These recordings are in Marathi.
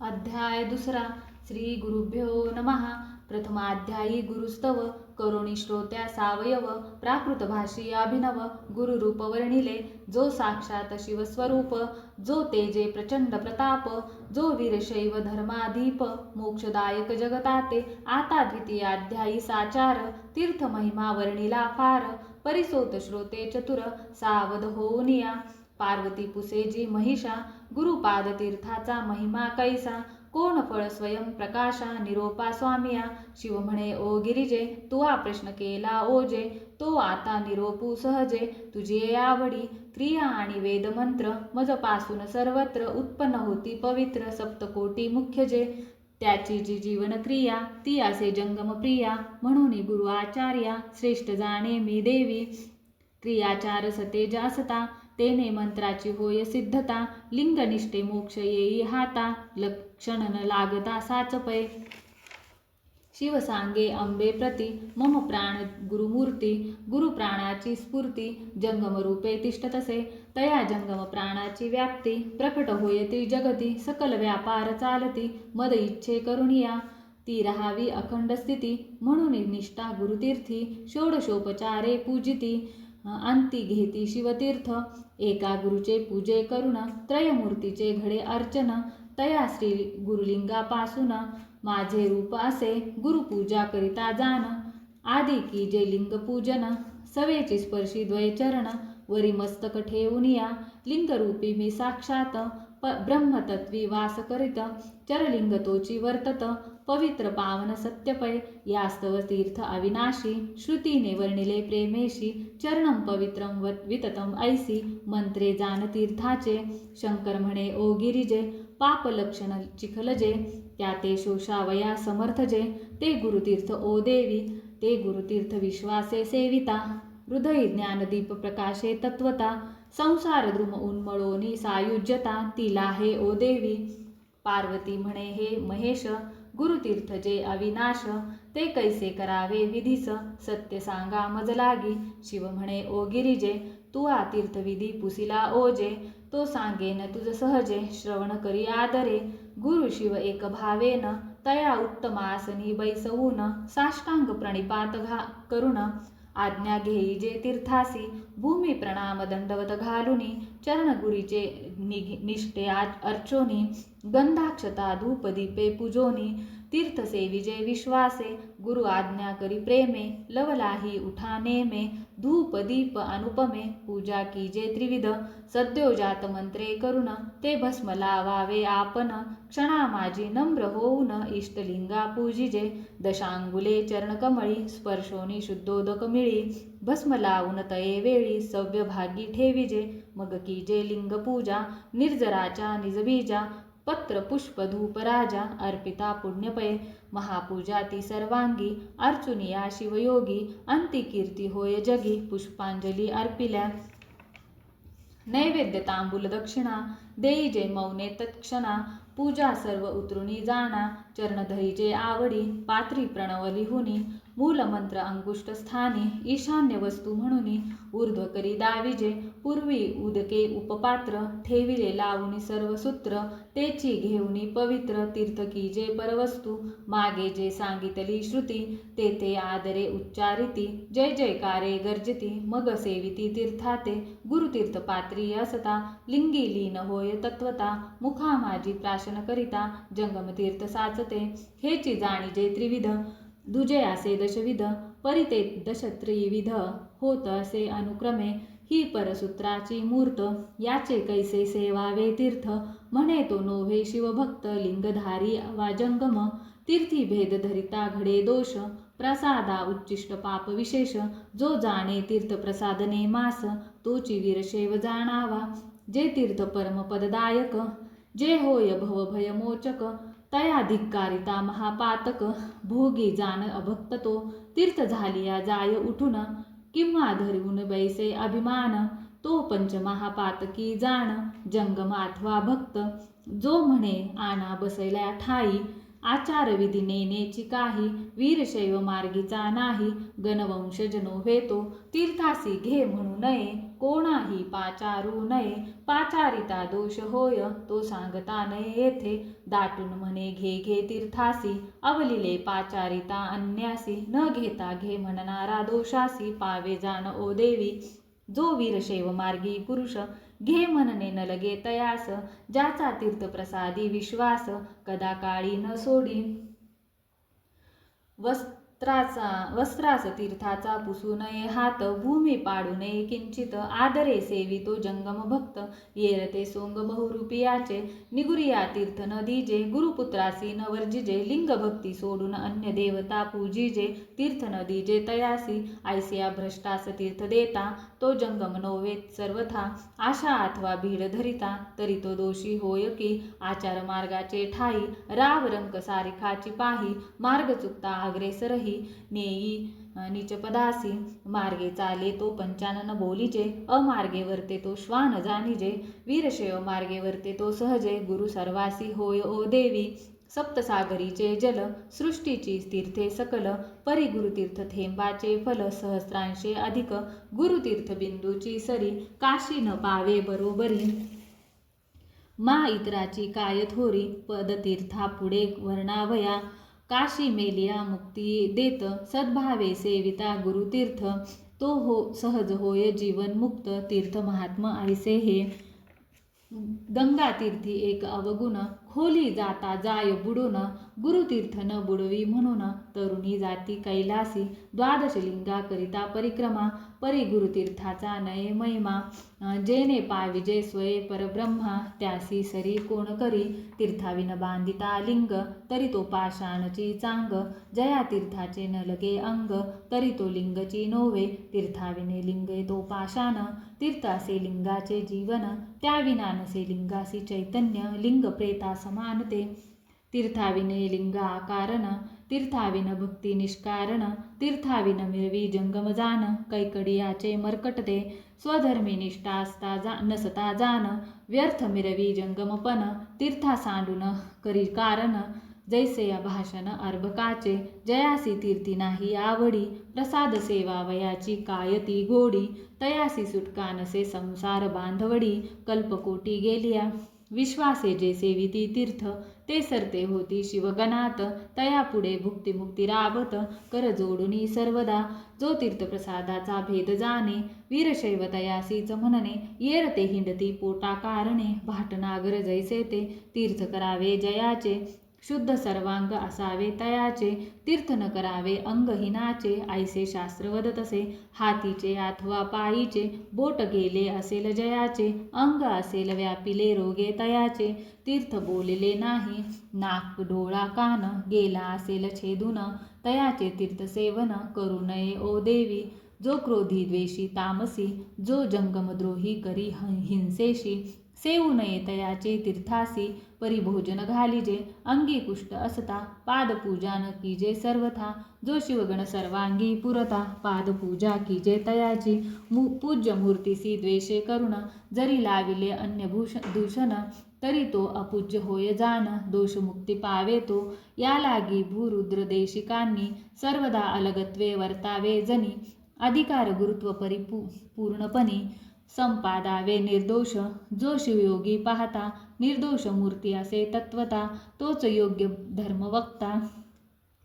अध्याय दुसरा. श्री गुरुभ्यो नमहा प्रथमाध्यायी गुरुस्तव. करुणी श्रोत्या सावयव. प्राकृतभाषी अभिनव. गुरुरूप वर्णिले. जो साक्षात शिवस्वरूप. जो तेजे प्रचंड प्रताप. जो वीरशैव धर्माधीप मोक्षदायक जगताते. आता द्वितीयाध्यायी साचार. तीर्थ महिमा वर्णिला फार परिसोत श्रोते चतुर. सावध होऊनिया पार्वती पुसेजी महिषा. गुरुपाद तीर्थाचा महिमा कैसा? कोण फळ स्वयं प्रकाशा? निरोपा स्वामिया. शिव म्हणे ओ गिरिजे तू हा प्रश्न केला ओजे तो आता निरोपू सहजे. तुझी आवडी. क्रिया आणि वेदमंत्र. मजपासून सर्वत्र उत्पन्न होती पवित्र सप्तकोटी मुख्य जे. त्याची जी जीवन क्रिया ती असे जंगम प्रिया म्हणून गुरु आचार्या श्रेष्ठ जाणे मी देवी. क्रियाचार सते जासता तेने मंत्राची होय सिद्धता लिंगनिष्ठे मोक्ष येई हाता लक्षण न लागता साचपय शिव सांगे अंबे प्रती मम प्राण गुरुमूर्ती गुरु प्राणाची स्फूर्ती जंगम रूपे तिष्ठतसे तया जंगम प्राणाची व्याप्ती प्रकट होयती जगती सकल व्यापार चालती मद इच्छे करुणिया ती राहावी अखंड स्थिती म्हणून निष्ठा गुरुतीर्थी षोडशोपचारे पूजिती. अंती घेती शिवतीर्थ. एका गुरुचे पूजे करुण त्रयमूर्तीचे घडे अर्चन तया श्री गुरुलिंगापासून माझे रूप असे गुरुपूजा करिता जाण. आदी की जे लिंग पूजन सवेची स्पर्शी द्वयचरण वरी मस्तक ठेवून या. लिंगरूपी मी साक्षात प ब्रह्मतत्वी वास करीत चरलिंग तोची वर्तत पवित्र पावन सत्यपय यास्तव तीर्थ अविनाशी श्रुतीने वर्णिले प्रेमेशी चरणं पवित्रं विततम ऐसी मंत्रे जान तीर्थाचे शंकर म्हणे ओ गिरिजे पाप लक्षण चिखलजे त्या ते शोषावया समर्थजे ते गुरुतीर्थ ओ देवी ते गुरुतीर्थ विश्वासे सेविता हृदय ज्ञानदीप प्रकाशे तत्वता संसार द्रुम उन्मळोनी सायुज्यता तिला हे ओ देवी पार्वती म्हणे हे महेश गुरुतीर्थ जे अविनाश ते कैसे करावे विधीस सत्य सांगा मज लागी शिव म्हणे ओ गिरिजे तू आ तीर्थविधी पुसिला ओजे तो सांगेन तुझ सहजे श्रवण करी आदरे गुरु शिव एक भावेन तया उत्तमासनी बैसवून साष्टांग प्रणिपात घा करुण आज्ञा घेई जे तीर्थासी भूमी प्रणाम दंडवत घालुनी चरणगुरीचे निष्ठे अर्चोनी गंधाक्षता धूपदीपे पूजोनी तीर्थसेविजे विश्वासे गुरु आज्ञा करी प्रेमे लवलाही उठा नेमे धूप दीप अनुपमे पूजा कीजे त्रिविध सद्योजात मंत्रे करुण ते भस्म लावावे आपण क्षणा माझी नम्र होऊन इष्टलिंगा पूजिजे दशांगुले चरणकमळी स्पर्शोनी शुद्धोदक मिळी भस्म लावून तये वेळी सव्य भागी ठेविजे मग कीजे लिंग पूजा निर्जराच्या निजबीजा पत्र पुष्प धूप राजा अर्पिता पुण्यपये महापूजा ती सर्वांगी अर्चुनिया शिवयोगी अंतिकीर्ती होय जगी पुष्पांजली अर्पिल्या. नैवेद्य तांबूल दक्षिणा देई जे मौने तत्क्षणा पूजा सर्व उतरुणी जाणा चरणधरीचे आवडी पात्री प्रणव लिहुनी मूलमंत्र अंगुष्ट स्थानी ईशान्य वस्तू म्हणून ऊर्ध्व करी दाविजे पूर्वी उदके उपपात्र ठेविले लावणी सर्व सूत्र तेची घेऊनी पवित्र तीर्थ की जे परवस्तू मागे जे सांगितली श्रुती तेथे आदरे उच्चारिती जय जयकारे गर्जती मग सेविती तीर्थाते गुरुतीर्थ पात्री असता लिंगी लीन होय तत्वता मुखा माझी प्राशन करिता जंगमतीर्थ साचते हेची जाणी जे त्रिविध दुजे असे दशविध परिते दशत्रिविध होत असे अनुक्रमे ही परसूत्राची मूर्त याचे कैसे सेवावे तीर्थ? म्हणे तो नोव्हे शिवभक्त लिंगधारी वा जंगम. तीर्थी भेद धरिता घडे दोष. प्रसादा उच्चिष्ट पाप विशेष. जो जाणे तीर्थ प्रसादने मास तोची वीरशेव जाणावा. जे तीर्थ परमपददायक जे होय भवभयमोचक तया धिक्कारिता महापातक. भोगी जाण अभक्त तो. तीर्थ झालिया जाय उठून. किंवा धरून बैसे अभिमान? तो पंचमहापातकी जाण? जंगम अथवा भक्त जो म्हणे आना बसल्या ठाई आचारविधी नेनेची काही वीरशैव मार्गीचा नाही गणवंशजनो वेतो तीर्थासी घे म्हणू नये कोणाही पाचारू नये. पाचारिता दोष होय तो सांगता नये येथे. दाटून म्हणे घे घे तीर्थासी. अवलिले पाचारिता अन्यासी. न घेता घे म्हणणारा दोषासी. पावे जाण ओ देवी. जो वीरशैव मार्गी पुरुष. घे म्हणणे न लगे तयास. ज्याचा तीर्थप्रसादी विश्वास. कदा काळी न सोडी. वस्त्राचा वस्त्रास तीर्थाचा पुसू नये हात भूमी पाडू नये किंचित आदरे सेवितो जंगम भक्त. येरते सोंग बहुरूपियाचे निगुरिया तीर्थ न दीजे गुरुपुत्रासी न वर्जिजे लिंग भक्ती सोडून अन्य देवता पूजिजे तीर्थ न दीजे तयासी आयसिया भ्रष्टास तीर्थ देता. तो जंगम नोवेत सर्वथा. आशा अथवा भीड धरिता तरी तो दोषी होय की आचार मार्गाचे ठाई. राव रंक सारिखाची पाही मार्ग चुकता अग्रेसरही नेई निचपदासी मार्गे चाले तो पंचानन बोलीजे. अमार्गे वर्ते तो श्वान जाणीजे. वीरशैव मार्गे वर्ते तो सहजे. गुरु सर्वासी होय ओ देवी. सप्तसागरीचे जल सृष्टीची तीर्थे सकल परिगुरुतीर्थ थेंबाचे फल सहस्रांशे अधिक गुरुतीर्थ बिंदूची सरी काशी न पावे बरोबरी. मा इतराची काय थोरी पदतीर्था पुढे वर्णावया. काशी मेलिया मुक्ती देत सद्भावे सेविता गुरुतीर्थ. तो हो सहज होय जीवन मुक्त तीर्थ महात्मा ऐसे हे. गंगा तीर्थी एक अवगुण होली जाता जाय बुडून गुरुतीर्थ न बुडवी म्हणून तरुणी जाती कैलासी द्वादशलिंगाकरिता करिता परिक्रमा परी गुरुतीर्थाचा नये महिमा. जेने पाविजे स्वये परब्रह्मा त्यासी सरी कोण करी. तीर्थाविन बांधिता लिंग तरी तो पाषाणची चांग. जया तीर्थाचे न लगे अंग तरी तो लिंगची नोवे. तीर्थाविने लिंगे तो पाषाण तीर्थासे लिंगाचे जीवन. त्याविना नसे लिंगासी चैतन्य लिंग प्रेता समानते. तीर्थाविने लिंगा कारण तीर्थाविन भक्ती निष्कारण तीर्थाविन मिरवी जंगम जान कैकडियाचे मरकटते स्वधर्मी निष्ठा असता जा नसता जान व्यर्थ मिरवी जंगमपन तीर्था सांडून करी कारण जैसे या भाषण अर्भकाचे जयासी तीर्थी नाही आवडी प्रसाद सेवा वयाची कायती गोडी तयासी सुटका नसे संसार बांधवडी कल्पकोटी गेलिया। विश्वासे जे सेविती तीर्थ ते सरते होती शिवगणात. तया पुढे भुक्तिमुक्ती राबत कर जोडुनी सर्वदा. जो तीर्थप्रसादाचा भेद जाणे वीरशैव तयासीच म्हणणे. येरते हिंडती पोटा कारणे भाटनागर जैसे ते. तीर्थ करावे जयाचे. शुद्ध सर्वांग असावे तयाचे तीर्थ न करावे अंगहीनाचे ऐसे शास्त्र वदतसे हातीचे अथवा पायीचे बोट गेले असेल जयाचे अंग असेल व्यापिले रोगे तयाचे तीर्थ बोलले नाही नाक डोळा कान गेला असेल छेदून तयाचे तीर्थसेवन करू नये ओ देवी. जो क्रोधी द्वेषी तामसी जो जंगमद्रोही करी हिंसेशी सेवू नये तयाचे तीर्थासी परिभोजन घालिजे अंगी कुष्ट असता पादपूजान कीजे सर्वथा. जो शिवगण सर्वांगी पुरता पादपूजा कीजे तयाची. मु पूज्य मूर्तीसी द्वेषे करुण जरी लाविले अन्य भूष दूषण तरी तो अपूज्य होय जाण दोषमुक्ती पावे तो. या लागी भूरुद्र देशिकांनी सर्वदा अलगत्वे वर्तावे जनी. अधिकार गुरुत्व परिपू पूर्णपणे संपादावे निर्दोष जो शिवयोगी पाहता निर्दोष मूर्ती असे तत्वता तोच योग्य धर्मवक्ता.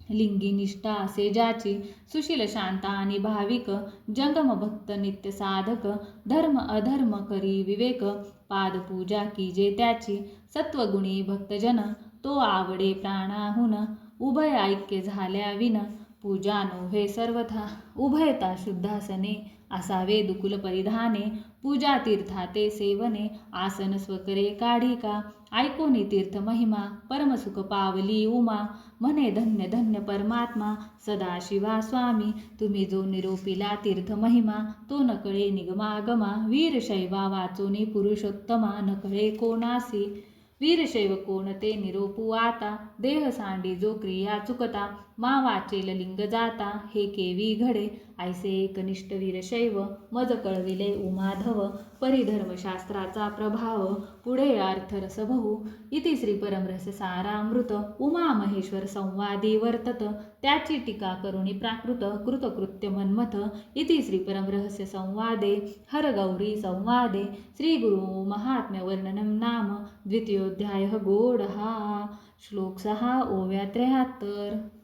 लिंगी निष्ठा असे ज्याची सुशील शांता आणि भाविक जंगम भक्त नित्य साधक धर्म अधर्म करी विवेक पादपूजा कीजे त्याची सत्वगुणी भक्तजन तो आवडे प्राणाहून उभय ऐक्य झाल्या विन पूजा नोहे सर्वथा उभयता शुद्धासने असावे दुकुल परिधाने पूजा तीर्थाते सेवने आसन स्वकरे काढिका ऐकोनी तीर्थ महिमा परमसुख पावली उमा म्हणे धन्य धन्य परमात्मा सदाशिवा स्वामी तुम्ही जो निरोपिला तीर्थ महिमा तो नकळे निगमागमा वीरशैवा वाचोनी पुरुषोत्तमा नकळे कोणासी वीरशैव कोणते निरोपू आता देह सांडी जो क्रिया चुकता मा वाचेल लिंग जाता हे केवी घडे ऐसे एकनिष्ठ वीरशैव मज कळविले उमाधव परिधर्मशास्त्राचा प्रभाव पुढे अर्थरसबहू इति श्री परमरस सारामृत उमा महेश्वर संवादी वर्तत. त्याची टीका करुणी प्राकृत कृतकृत्य मन्मथ. इति श्री परमरहस्य संवादे हरगौरी संवादे. श्रीगुरु नाम द्वितीयोध्याय गोडहा श्लोक सहा ओव्या त्र्याहत्तर.